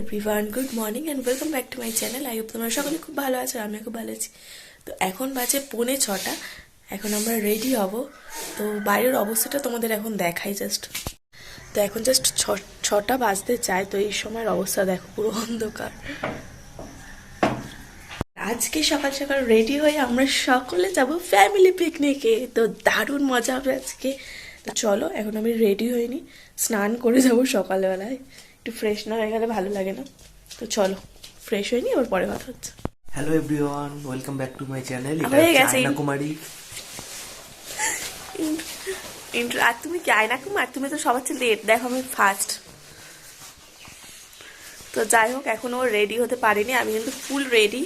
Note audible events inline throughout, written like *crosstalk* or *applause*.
Everyone good morning and welcome back to my channel I hope তোমরা সকলে খুব ভালো আছো, আমিও খুব ভালো আছি। তো এখন বাজে পৌনে ছটা, এখন আমরা রেডি হব। তো বাইরের অবস্থাটা তোমাদের এখন দেখাই জাস্ট তো এখন জাস্ট ছটা বাজতে চায়, তো এই সময়ের অবস্থা দেখো, পুরো অন্ধকার। আজকে সকাল সকাল রেডি হয়ে আমরা সকলে যাব ফ্যামিলি পিকনিকে তো দারুণ মজা হবে আজকে। চলো, এখন আমি রেডি হইনি স্নান করে যাব সকালবেলায়। একটু ফ্রেশ না হয়ে গেলে ভালো লাগে না। তো চলো ফ্রেশ হয়ে হয়নি আবার পরে কথা হচ্ছে। Hello everyone welcome back to my channel. Ayna Kumari intro আর তুমি কি আয়না কুমার তুমি তো সবার চেয়ে লেট দেখো আমি ফার্স্ট তো যাই হোক এখনও রেডি হতে পারিনি আমি কিন্তু ফুল রেডি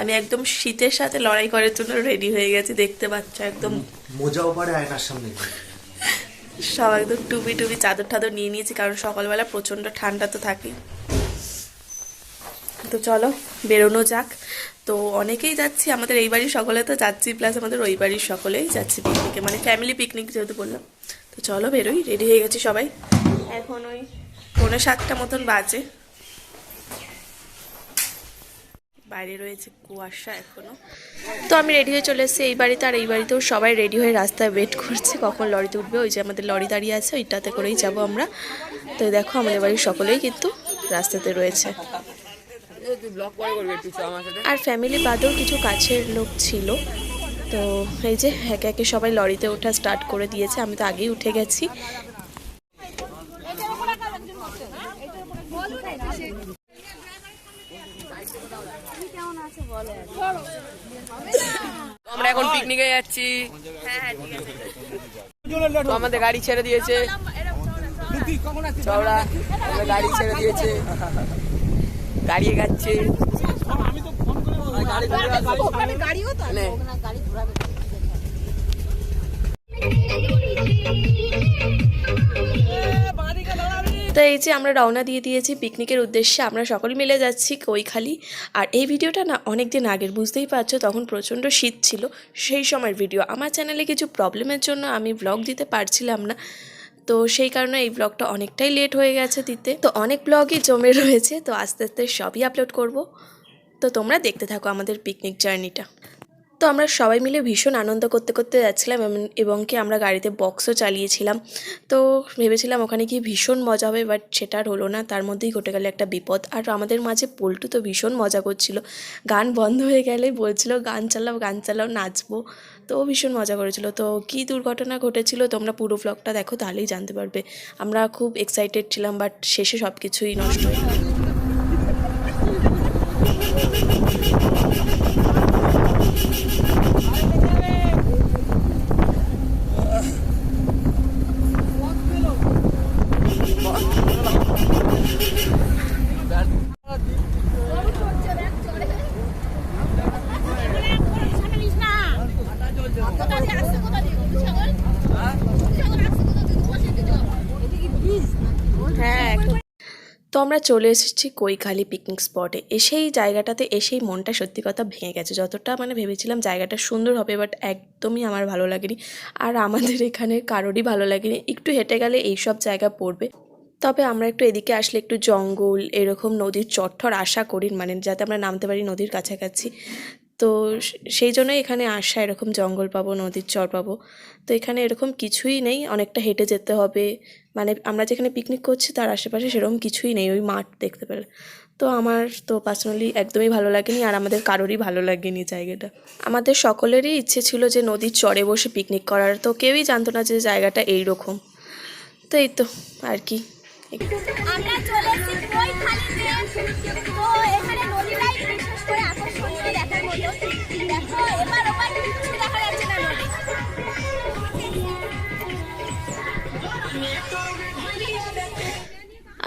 আমি একদম শীতের সাথে লড়াই করার জন্য রেডি হয়ে গেছি দেখতে পাচ্ছ একদম। মজাও পারে আয়নার সামনে। সব একদম টুপি টুপি চাদর টাদর নিয়ে নিয়েছি, কারণ সকালবেলা প্রচণ্ড ঠান্ডা তো থাকে। তো চলো, বেরোনো যাক। তো অনেকেই যাচ্ছি, আমাদের এই বাড়ির সকলে তো যাচ্ছি প্লাস আমাদের ওই বাড়ির সকলেই যাচ্ছি পিকনিকে মানে ফ্যামিলি পিকনিক যেহেতু বললাম। তো চলো বেরোই রেডি হয়ে গেছি সবাই। এখন ওই পনেরো সাতটা মতন বাজে। বাইরে রয়েছে কুয়াশা এখনও। তো আমি রেডি হয়ে চলে এসেছি এই বাড়িতে আর এই বাড়িতেও সবাই রেডি হয়ে রাস্তায় ওয়েট করছে কখন লরিতে উঠবে ওই যে আমাদের লরি দাঁড়িয়ে আছে, ওইটাতে করেই যাব আমরা। তো দেখো আমাদের বাড়ির সকলেই কিন্তু রাস্তাতে রয়েছে। আর ফ্যামিলি বাদেও কিছু কাছের লোক ছিল। তো এই যে একে একে সবাই লরিতে ওঠা স্টার্ট করে দিয়েছে। আমি তো আগেই উঠে গেছি। আমরা এখন পিকনিকে যাচ্ছি। আমাদের গাড়ি ছেড়ে দিয়েছে। চওড়া গাড়ি ছেড়ে দিয়েছে। গাড়ি এগাচ্ছে। মানে তো এই যে আমরা রওনা দিয়ে দিয়েছি পিকনিকের উদ্দেশ্যে, আমরা সকলে মিলে যাচ্ছি কৈখালি। আর এই ভিডিওটা না অনেক দিন আগের, বুঝতেই পারছ তখন প্রচণ্ড শীত ছিল, সেই সময়ের ভিডিও আমার চ্যানেলে কিছু প্রবলেমের জন্য আমি ব্লগ দিতে পারছিলাম না, তো সেই কারণে এই ব্লগটা অনেকটাই লেট হয়ে গেছে দিতে। তো অনেক ব্লগই জমে রয়েছে, তো আস্তে আস্তে সবই আপলোড করব। তো তোমরা দেখতে থাকো আমাদের পিকনিক জার্নিটা তো আমরা সবাই মিলে ভীষণ আনন্দ করতে করতে যাচ্ছিলাম এবং কি আমরা গাড়িতে বক্সও চালিয়েছিলাম। তো ভেবেছিলাম ওখানে গিয়ে ভীষণ মজা হবে বাট সেটা আর হলো না। তার মধ্যেই ঘটে গেল একটা বিপদ। আর আমাদের মাঝে পল্টু তো ভীষণ মজা করছিল। গান বন্ধ হয়ে গেলে বলছিল, গান চালাও গান চালাও, নাচবো। তো ভীষণ মজা করেছিল। তো কী দুর্ঘটনা ঘটেছিল তোমরা পুরো ব্লগটা দেখো, তাহলেই জানতে পারবে। আমরা খুব এক্সাইটেড ছিলাম বাট শেষে সব কিছুই নষ্ট হয়ে গেল। হ্যাঁ তো আমরা চলে এসেছি কৈখালি পিকনিক স্পটে এসেই জায়গাটাতে এসেই মনটা সত্যি কথা ভেঙে গেছে। যতটা মানে ভেবেছিলাম জায়গাটা সুন্দর হবে বাট একদমই আমার ভালো লাগেনি। আর আমাদের এখানে কারোরই ভালো লাগেনি। একটু হেঁটে গেলে এইসব জায়গা পড়বে। তবে আমরা একটু এদিকে আসলে একটু জঙ্গল, এরকম নদীর চট্টর আশা করি মানে যাতে আমরা নামতে পারি নদীর কাছাকাছি। তো সেই জন্যই এখানে আসা, এরকম জঙ্গল পাবো, নদীর চর পাবো। তো এখানে এরকম কিছুই নেই, অনেকটা হেঁটে যেতে হবে। মানে আমরা যেখানে পিকনিক করছি, তার আশেপাশে সেরকম কিছুই নেই, ওই মাঠ দেখতে পেলে। তো আমার তো পার্সোনালি একদমই ভালো লাগেনি, আর আমাদের কারোরই ভালো লাগেনি জায়গাটা। আমাদের সকলেরই ইচ্ছে ছিল যে নদীর চরে বসে পিকনিক করার, তো কেউই জানতো না যে জায়গাটা এইরকম। তো এই তো, আর কি। আমরা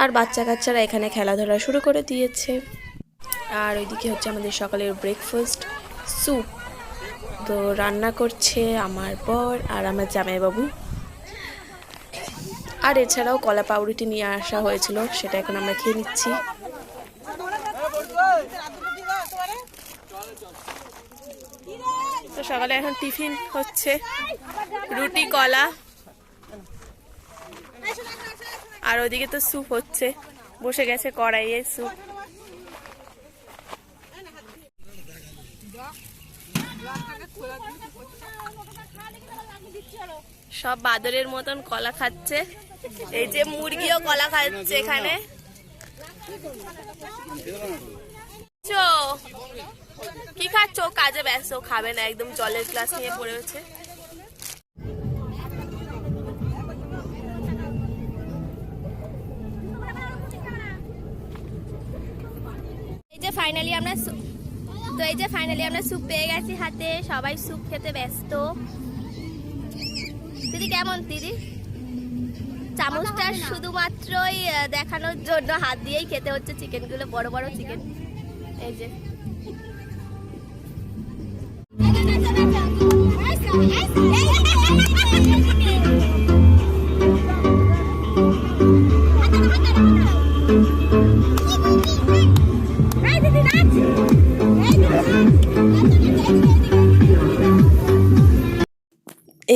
আর বাচ্চা কাচ্চারা এখানে খেলাধুলা শুরু করে দিয়েছে। আর ওইদিকে হচ্ছে আমাদের সকালের ব্রেকফাস্ট স্যুপ তো রান্না করছে আমার বর আর আমার জামাইবাবু। আর এছাড়াও কলা পাউরুটি নিয়ে আসা হয়েছিল, সেটা এখন আমরা খেয়ে নিচ্ছি। তো সকালে এখন টিফিন হচ্ছে, রুটি, কলা। আর ওদিকে তো স্যুপ হচ্ছে। বসে গেছে কড়াইয়ে স্যুপ সব বাদরের মতন কলা খাচ্ছে। এই যে মুরগিও কলা খাচ্ছে এখানে। কি খাচ্ছ? কাজে ব্যস্ত, খাবে না, একদম জলের গ্লাস নিয়ে পড়ে হচ্ছে ফাইনালি আমরা তো এই যে ফাইনালি আমরা স্যুপ পেয়ে গেছি হাতে সবাই স্যুপ খেতে ব্যস্ত দিদি কেমন দিদি চামচটা শুধুমাত্রই দেখানোর জন্য হাত দিয়েই খেতে হচ্ছে চিকেনগুলো বড় বড় চিকেন এই যে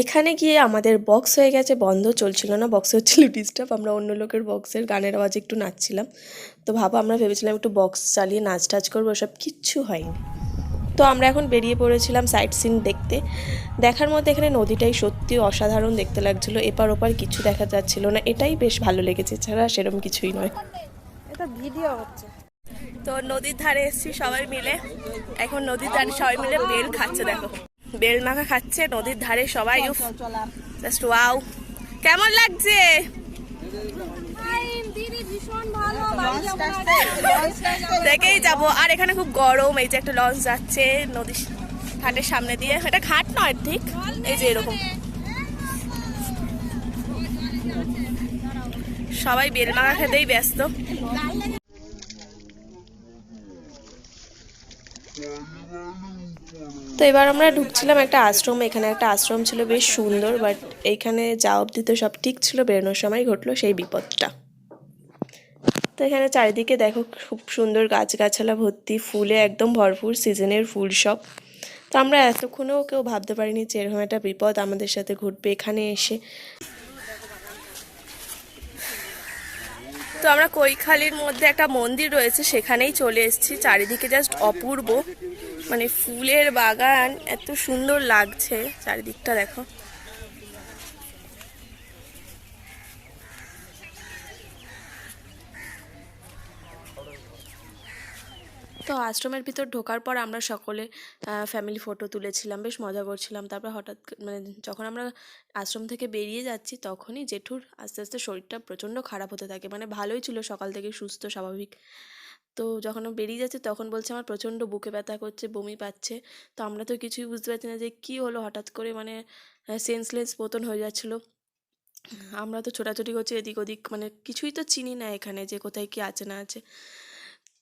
এখানে গিয়ে আমাদের বক্স হয়ে গেছে বন্ধ চলছিল না বক্সে হচ্ছিল ডিস্টার্ব আমরা অন্য লোকের বক্সের গানের আওয়াজে একটু নাচছিলাম। তো ভাবো আমরা ভেবেছিলাম একটু বক্স চালিয়ে নাচ টাচ করব সব কিচ্ছু হয়নি। তো আমরা এখন বেরিয়ে পড়েছিলাম সাইট সিন দেখতে। দেখার মধ্যে এখানে নদীটাই সত্যি অসাধারণ দেখতে লাগছিল এপার ওপার কিছু দেখা যাচ্ছিল না এটাই বেশ ভালো লেগেছে ছাড়া সেরকম কিছুই নয়। এটা ভিডিও হচ্ছে। তো নদীর ধারে এসেছি সবাই মিলে এখন নদীর ধারে সবাই মিলে বেল খাচ্ছে দেখো। বেল মাখা খাচ্ছে নদীর ধারে সবাই জাস্ট ওয়াও কেমন লাগছে? দিদি ভীষণ ভালো বাড়ি যাব দেখেই যাব। আর এখানে খুব গরম এই যে একটা লঞ্চ যাচ্ছে নদীর ঘাটের সামনে দিয়ে। এটা ঘাট নয় ঠিক? এই যে এরকম। সবাই বেল মাখা খেতেই ব্যস্ত। তো এবার আমরা ঢুকছিলাম একটা আশ্রম, এখানে একটা আশ্রম ছিল বেশ সুন্দর বাট এইখানে যা অবধি তো সব ঠিক ছিল, বেরোনোর সময় ঘটলো সেই বিপদটা। তো এখানে চারিদিকে দেখো খুব সুন্দর গাছগাছালা ভর্তি, ফুলে একদম ভরপুর সিজনের ফুল সব। তো আমরা এতক্ষণেও কেউ ভাবতে পারিনি যে এরকম একটা বিপদ আমাদের সাথে ঘটবে এখানে এসে। তো আমরা কৈখালির মধ্যে একটা মন্দির রয়েছে, সেখানেই চলে এসেছি, চারিদিকে জাস্ট অপূর্ব। মানে ফুলের বাগান এত সুন্দর লাগছে, চারিদিকটা দেখো। তো আশ্রমের ভিতর ঢোকার পর আমরা সকলে ফ্যামিলি ফটো তুলেছিলাম, বেশ মজা করছিলাম। তারপর হঠাৎ মানে যখন আমরা আশ্রম থেকে বেরিয়ে যাচ্ছি, তখনই জেঠুর আস্তে আস্তে শরীরটা প্রচণ্ড খারাপ হতে থাকে। মানে ভালোই ছিল সকাল থেকে সুস্থ, স্বাভাবিক। তো যখন ও বেরিয়ে যাচ্ছে তখন বলছে আমার প্রচণ্ড বুকে ব্যথা করছে, বমি পাচ্ছে। তো আমরা তো কিছুই বুঝতে পারছি না যে কী হলো, হঠাৎ করে মানে সেন্সলেস মতন হয়ে যাচ্ছিল। আমরা তো ছোটাছুটি করছি এদিক ওদিক মানে কিছুই তো চিনি না এখানে যে কোথায় কি আছে না আছে।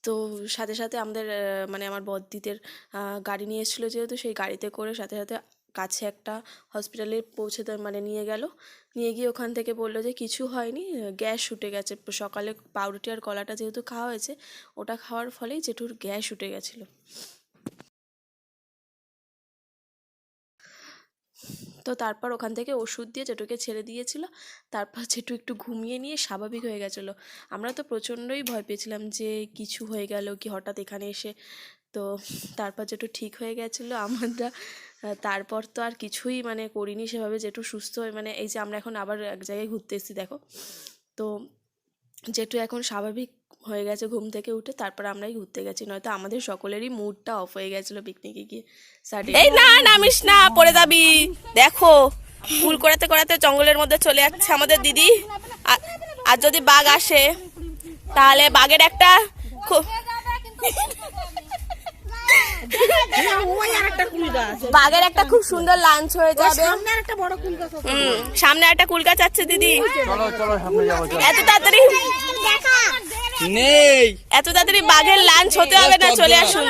তো সাথে সাথে আমাদের মানে আমার বদ্দিদের গাড়ি নিয়ে এসেছিল যেহেতু, সেই গাড়িতে করে সাথে সাথে কাছে একটা হসপিটালে পৌঁছে মানে নিয়ে গেল। নিয়ে গিয়ে ওখান থেকে বলল যে, কিছু হয়নি, গ্যাস উঠে গেছে। সকালে পাউরুটি আর কলাটা যেহেতু খাওয়া হয়েছে, ওটা খাওয়ার ফলেই জেঠুর গ্যাস উঠে গেছিল। তো তারপর ওখান থেকে ওষুধ দিয়ে জেঠুকে ছেড়ে দিয়েছিল। তারপর জেঠু একটু ঘুমিয়ে নিয়ে স্বাভাবিক হয়ে গেছিল। আমরা তো প্রচণ্ডই ভয় পেয়েছিলাম যে, কিছু হয়ে গেল কি হঠাৎ এখানে এসে। তো তারপর যেটু ঠিক হয়ে গেছিল। আমরা তারপর তো আর কিছুই মানে করিনি সেভাবে যেটু সুস্থ হয়ে মানে এই যে আমরা এখন আবার এক জায়গায় ঘুরতে এসেছি দেখো। তো যেটু এখন স্বাভাবিক হয়ে গেছে ঘুম থেকে উঠে তারপর আমরাই ঘুরতে গেছি। নয়তো আমাদের সকলেরই মুডটা অফ হয়ে গেছিল পিকনিকে গিয়ে। এই না নামিস না পড়ে যাবি। দেখো ফুল করাতে করাতে জঙ্গলের মধ্যে চলে যাচ্ছে আমাদের দিদি। আর- আর যদি বাঘ আসে তাহলে বাঘের একটা খুব বাঘের একটা খুব সুন্দর লাঞ্চ হয়ে যাবে। সামনে একটা কুল গাছ আছে। দিদি। এত তাড়াতাড়ি নেই। এত তাড়াতাড়ি বাঘের লাঞ্চ হতে হবে না চলে আসুন।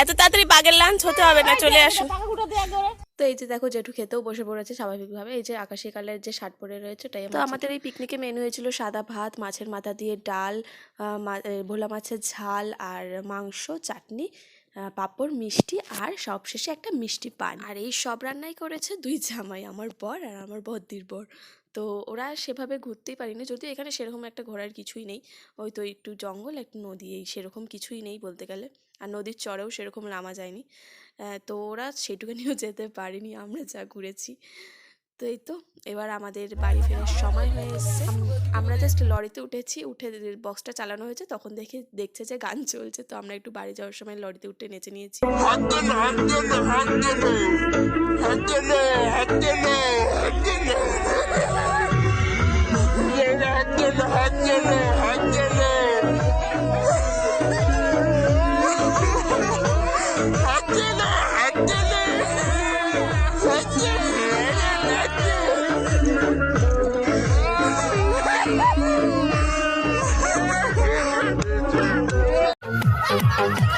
এত তাড়াতাড়ি বাঘের লাঞ্চ হতে হবে না চলে আসুন। তো এই যে দেখো জেঠু খেতেও বসে পড়েছে স্বাভাবিকভাবে। এই যে আকাশি কালারের যে শার্ট পরে রয়েছে ওটাই তো আমাদের এই পিকনিকে মেনু হয়েছিল সাদা ভাত মাছের মাথা দিয়ে ডাল মা- ভোলা মাছের ঝাল আর মাংস চাটনি পাঁপড় মিষ্টি আর সবশেষে একটা মিষ্টি পান। আর এই সব রান্নাই করেছে দুই জামাই আমার বর আর আমার বদ্দির বর। তো ওরা সেভাবে ঘুরতেই পারিনি যদিও এখানে সেরকম একটা ঘোরার কিছুই নেই। ওই তো একটু জঙ্গল একটু নদী এই সেরকম কিছুই নেই বলতে গেলে। আর নদীর চরেও সেরকম নামা যায়নি। তো ওরা সেটুকুনিও যেতে পারেনি, আমরা যা ঘুরেছি। তো এই তো, এবার আমাদের বাড়ি ফেরার সময় হয়ে এসছে। আমরা জাস্ট লরিতে উঠেছি, উঠে বক্সটা চালানো হয়েছে, তখন দেখে, দেখছে যে গান চলছে, তো আমরা একটু বাড়ি যাওয়ার সময় লরিতে উঠে নেচে নিয়েছি। Aduh.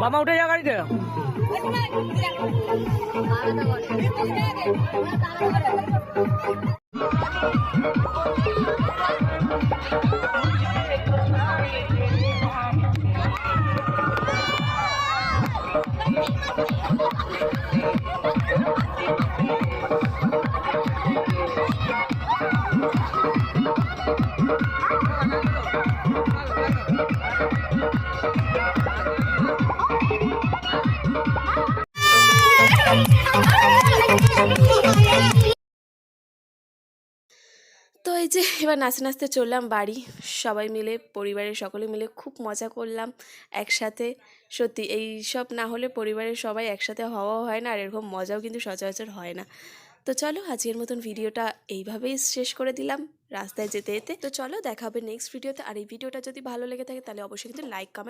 বাবা উঠে যা গাড়িতে। তো *laughs* এই যে এবার নাচতে নাচতে চললাম বাড়ি। সবাই মিলে, পরিবারের সকলে মিলে খুব মজা করলাম একসাথে। সত্যি, এই সব না হলে পরিবারের সবাই একসাথে হওয়াও হয় না, আর এরকম মজাও কিন্তু সচরাচর হয় না। তো চলো, আজকের মতন ভিডিওটা এইভাবেই শেষ করে দিলাম রাস্তায় যেতে যেতে। তো চলো, দেখা হবে নেক্সট ভিডিওতে আর এই ভিডিওটা যদি ভালো লেগে থাকে, তাহলে অবশ্যই কিন্তু লাইক কমেন্ট